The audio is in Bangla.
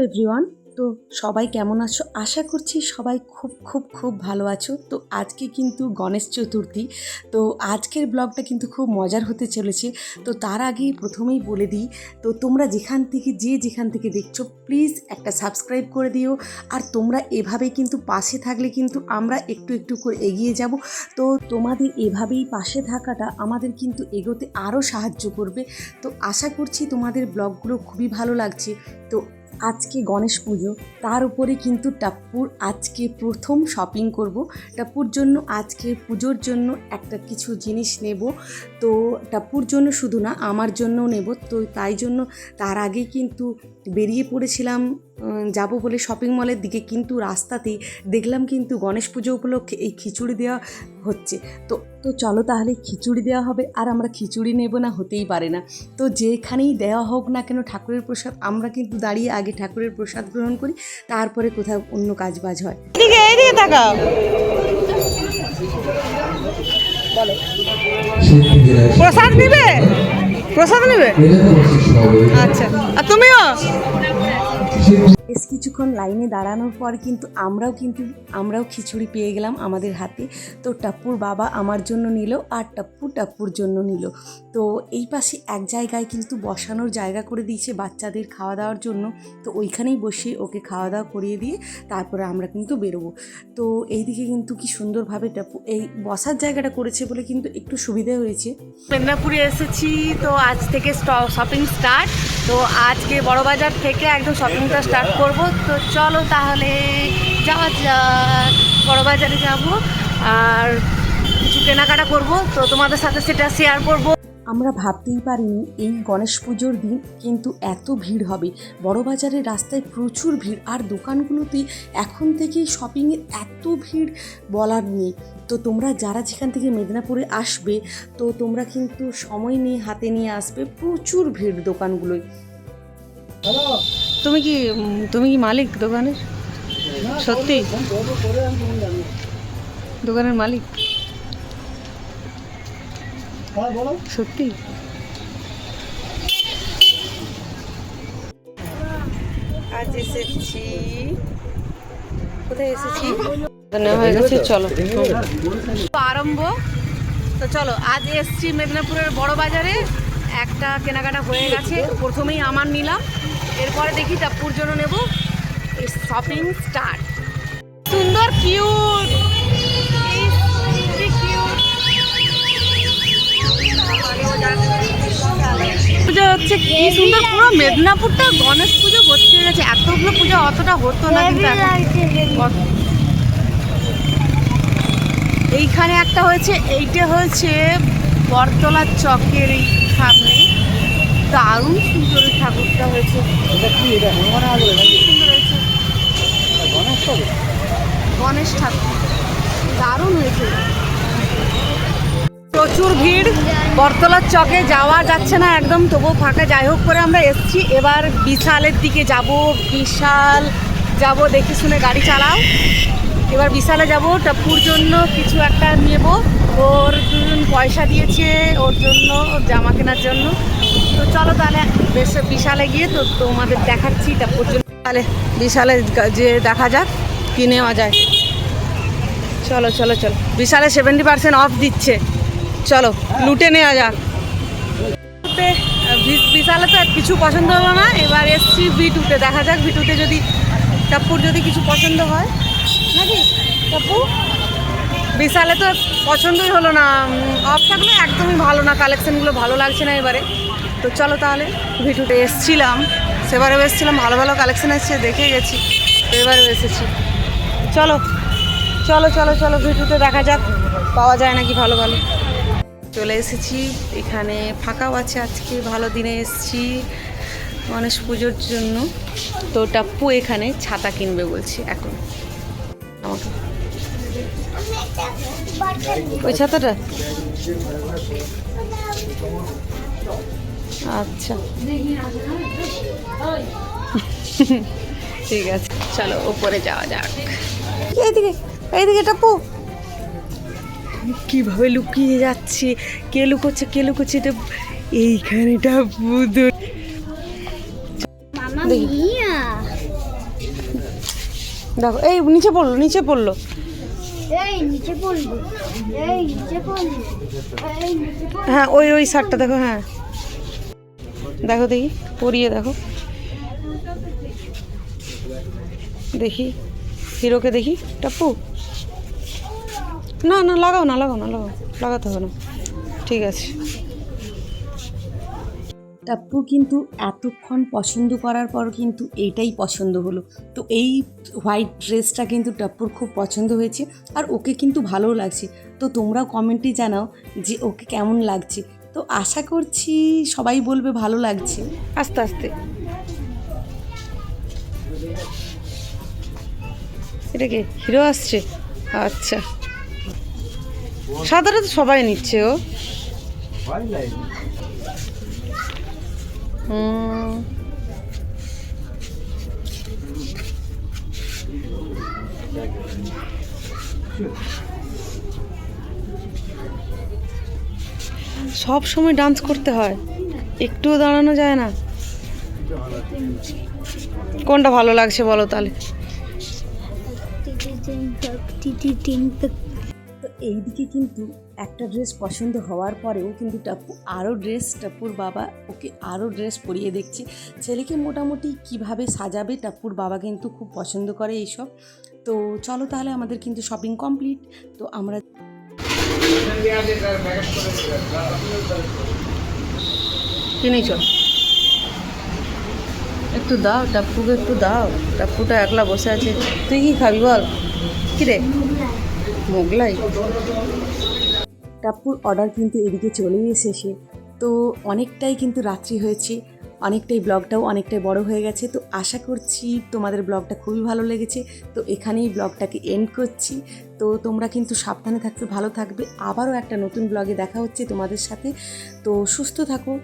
এভরিওয়ান তো সবাই কেমন আছো? আশা করছি সবাই খুব খুব খুব ভালো আছো। তো আজকে কিন্তু গণেশ চতুর্থী। তো আজকের ব্লগটা কিন্তু খুব মজার হতে চলেছে। তো তার আগে প্রথমেই বলে দিই, তো তোমরা যেখান থেকে, যে যেখান থেকে দেখছ প্লিজ একটা সাবস্ক্রাইব করে দিও। আর তোমরা এভাবেই কিন্তু পাশে থাকলে কিন্তু আমরা একটু একটু করে এগিয়ে যাব। তো তোমাদের এভাবেই পাশে থাকাটা আমাদের কিন্তু এগোতে আরও সাহায্য করবে। তো আশা করছি তোমাদের ব্লগগুলো খুবই ভালো লাগছে। তো আজকে গণেশ পুজো, তার উপরে কিন্তু টাপ্পুর আজকে প্রথম শপিং করব। টাপ্পুর জন্য আজকে পুজোর জন্য একটা কিছু জিনিস নেব। তো টাপ্পুর জন্য শুধু না, আমার জন্যও নেব। তো তাই জন্য তার আগে কিন্তু বেরিয়ে পড়েছিলাম যাব বলে শপিং মলের দিকে কিন্তু রাস্তাতেই দেখলাম কিন্তু গণেশ পুজো উপলক্ষে এই খিচুড়ি দেওয়া হচ্ছে। তো তো চলো তাহলে খিচুড়ি দেওয়া হবে আর আমরা খিচুড়ি নেব না হতেই পারে না। তো যেখানেই দেওয়া হোক না কেন ঠাকুরের প্রসাদ আমরা কিন্তু দাঁড়িয়ে আগে ঠাকুরের প্রসাদ গ্রহণ করি তারপরে কোথাও অন্য কাজ বাজ হয়। এদিকে এদিকে তাকাও। প্রসাদ নিবে? প্রসাদ নিবে? আচ্ছা। আর তুমিও? বেশ কিছুক্ষণ লাইনে দাঁড়ানোর পর কিন্তু আমরাও কিন্তু, আমরাও খিচুড়ি পেয়ে গেলাম আমাদের হাতে। তো টাপ্পুর বাবা আমার জন্য নিল আর টাপ্পু টাপ্পুর জন্য নিল। তো এই পাশে এক জায়গায় কিন্তু বসানোর জায়গা করে দিয়েছে বাচ্চাদের খাওয়া দাওয়ার জন্য। তো ওইখানেই বসে ওকে খাওয়া দাওয়া করিয়ে দিয়ে তারপরে আমরা কিন্তু বেরোবো। তো এইদিকে কিন্তু কি সুন্দরভাবে এই বসার জায়গাটা করেছে বলে কিন্তু একটু সুবিধা হয়েছে। মেদিনীপুরে এসেছি, তো আজ থেকে শপিং স্টার্ট। তো আজকে বড়বাজার থেকে একদম শপিংটা স্টার্ট করব। তো চলো তাহলে যাওয়া যাক, বড়বাজারে যাব। আর কিছু কেনাকাটা করব। তো তোমাদের সাথে সেটা শেয়ার করব। আমরা ভাবতেই পারিনি এই গণেশ পুজোর দিন কিন্তু এত ভিড় হবে বড়বাজারের রাস্তায় প্রচুর ভিড় আর দোকানগুলোতে এখন থেকেই শপিংয়ের এত ভিড় বলার নেই তো তোমরা যারা যেখান থেকে মেদিনীপুরে আসবে তো তোমরা কিন্তু সময় নিয়ে হাতে নিয়ে আসবে প্রচুর ভিড় দোকানগুলোয় তুমি কি তুমি কি মালিক দোকানের সত্যি দোকানের মালিক সত্যি? আজ এসেছি। কোথায় এসেছি? হয়ে। গেছে চলো। আরম্ভ। তো চলো আজ এসছি মেদিনীপুরের বড় বাজারে। একটা কেনাকাটা হয়ে গেছে। প্রথমেই আমার নিলাম। এরপরে দেখি টাপ্পুর জন্য নেব। শপিং স্টার্ট সুন্দর কিউট কি সুন্দর পুরো মেদিনীপুরটা গণেশ পুজো ভর্তি হয়ে গেছে। এতগুলো পুজো অতটা হতো না কিন্তু এইখানে একটা হয়েছে এইটা হয়েছে বরতলার চকের এই সামনে। দারুণ সুন্দর ঠাকুরটা হয়েছে সুন্দর হয়েছে। গণেশ ঠাকুর। দারুণ হয়েছে। প্রচুর ভিড়। বরতলার চকে যাওয়া যাচ্ছে না একদম, তবুও ফাঁকা। যাই হোক করে আমরা এসছি। এবার বিশালের দিকে যাব। বিশাল যাব দেখে শুনে গাড়ি চালাও। এবার বিশালে যাব। টাপুর জন্য কিছু একটা নেব। ওর দুজন পয়সা দিয়েছে ওর জন্য জামা কেনার জন্য। তো চলো তাহলে বেশ বিশালে গিয়ে তো তোমাদের দেখাচ্ছি টাপুর জন্য। তাহলে বিশালে যে দেখা যাক কি নেওয়া যায়। চলো চলো চলো। বিশালে সেভেন্টি পার্সেন্ট অফ দিচ্ছে। চলো, লুটে নেওয়া যাক। বিশালে তো আর কিছু পছন্দ হলো না। এবার এসছি ভি টুতে দেখা যাক ভি টুতে যদি টাপ্পুর যদি কিছু পছন্দ হয়। নাকি টাপ্পু বিশালে তো পছন্দই হলো না। অফ থাকলে একদমই ভালো না। কালেকশানগুলো ভালো লাগছে না এবারে। তো চলো তাহলে ভিটুতে এসছিলাম। সেবারেও এসেছিলাম। ভালো ভালো কালেকশন এসছে, দেখে গেছি। এবারেও এসেছি। চলো চলো চলো চলো ভিটুতে দেখা যাক। পাওয়া যায় নাকি ভালো ভালো। চলে এসেছি। এখানে ফাঁকাও আছে আজকে, ভালো দিনে এসেছি গণেশ পুজোর জন্য। তো টাপ্পু এখানে ছাতা কিনবে বলছি এখন। আমাকে। ওই ছাতাটা? আচ্ছা। ঠিক আছে। চলো, ওপরে যাওয়া যাক। এইদিকে এইদিকে টাপ্পু। কীভাবে লুকিয়ে যাচ্ছি? কে লুকোচ্ছে কে লুকোচ্ছে এটা এইখানেটা Mamma দেখি। এই নিচে পড়ল নিচে পড়ল। হ্যাঁ ওই ওই শার্টটা দেখো হ্যাঁ। দেখো দেখি পরিয়ে দেখো। দেখি হিরোকে দেখি। টাপ্পু। না না লাগাও না লাগাও না লাগাও লাগাতে হবে না। ঠিক আছে। টাপ্পু কিন্তু এতক্ষণ পছন্দ করার পর কিন্তু এইটাই পছন্দ হলো। তো এই হোয়াইট ড্রেসটা কিন্তু টাপ্পুর খুব পছন্দ হয়েছে আর ওকে কিন্তু ভালোও লাগছে। তো তোমরাও কমেন্টে জানাও যে ওকে কেমন লাগছে। তো আশা করছি সবাই বলবে ভালো লাগছে। আস্তে আস্তে। এটা কি? হিরো আসছে? আচ্ছা। সাধারণত সবাই নিচ্ছে ও। সব সময় ডান্স করতে হয়। একটুও দাঁড়ানো যায় না। কোনটা ভালো লাগছে বলো তাহলে? এইদিকে কিন্তু একটা ড্রেস পছন্দ হওয়ার পরেও কিন্তু টাপ্পু আরও ড্রেস টাপ্পুর বাবা ওকে আরও ড্রেস পরিয়ে দেখছে। ছেলেকে মোটামুটি কীভাবে সাজাবে টাপ্পুর বাবা কিন্তু খুব পছন্দ করে এইসব। তো চলো তাহলে আমাদের কিন্তু শপিং কমপ্লিট তো আমরা কিনেছ একটু দাও টাপ্পুকে একটু দাও। টাপ্পুটা একলা বসে আছে। তুই কি খাবি বল? কি রে? মোগলাই। টাপ্পুর অর্ডার কিন্তু এদিকে চলেই এসেছে। তো অনেকটাই কিন্তু রাত্রি হয়েছে, অনেকটাই ব্লগটাও অনেকটাই বড় হয়ে গেছে। তো আশা করছি তোমাদের ব্লগটা খুবই ভালো লেগেছে। তো এখানেই ব্লগটাকে এন্ড করছি। তো তোমরা কিন্তু সাবধানে থাকবে, ভালো থাকবে। আবারও একটা নতুন ব্লগে দেখা হচ্ছে তোমাদের সাথে। তো সুস্থ থাকো।